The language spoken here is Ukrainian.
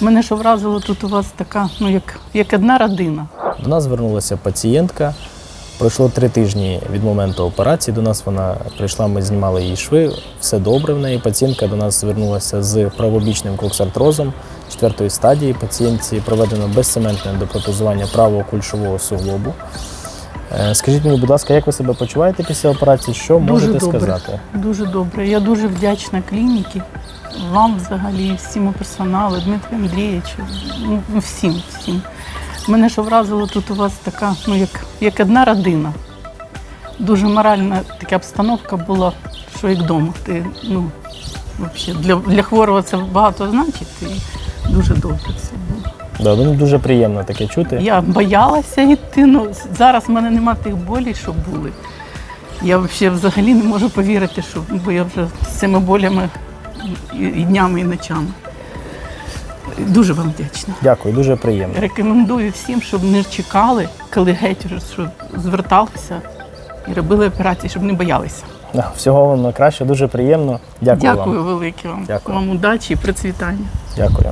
Мене що вразило, тут у вас така, ну як, як одна родина. До нас звернулася пацієнтка. Пройшло три тижні від моменту операції. До нас вона прийшла, ми знімали її шви. Все добре в неї. Пацієнтка до нас звернулася з правобічним коксартрозом четвертої стадії. Пацієнтці проведено безцементне допротезування правого кульшового суглобу. Е, Скажіть мені, будь ласка, як ви себе почуваєте після операції? Що Дуже можете добре. сказати? Дуже добре. Я дуже вдячна клініці, вам взагалі, всьому персоналу, Дмитру Андрійовичу, ну, всім, всім. Мене що вразило, тут у вас така, ну як, як одна родина. Дуже моральна така обстановка була, що як вдома. Ти, ну, взагалі, для, для хворого це багато значить, і дуже добре все було. Да, ну, дуже приємно таке чути. Я боялася йти. Ну, зараз в мене нема тих болей, що були. Я взагалі, не можу повірити, що бо я вже з цими болями і днями, і ночами. Дуже вам вдячна. Дякую, дуже приємно. Рекомендую всім, щоб не чекали, коли геть вже щоб зверталися і робили операції, щоб не боялися. Да, Всього вам найкраще, дуже приємно. Дякую, Дякую вам. велике вам. Дякую. Вам удачі і процвітання. Дякую.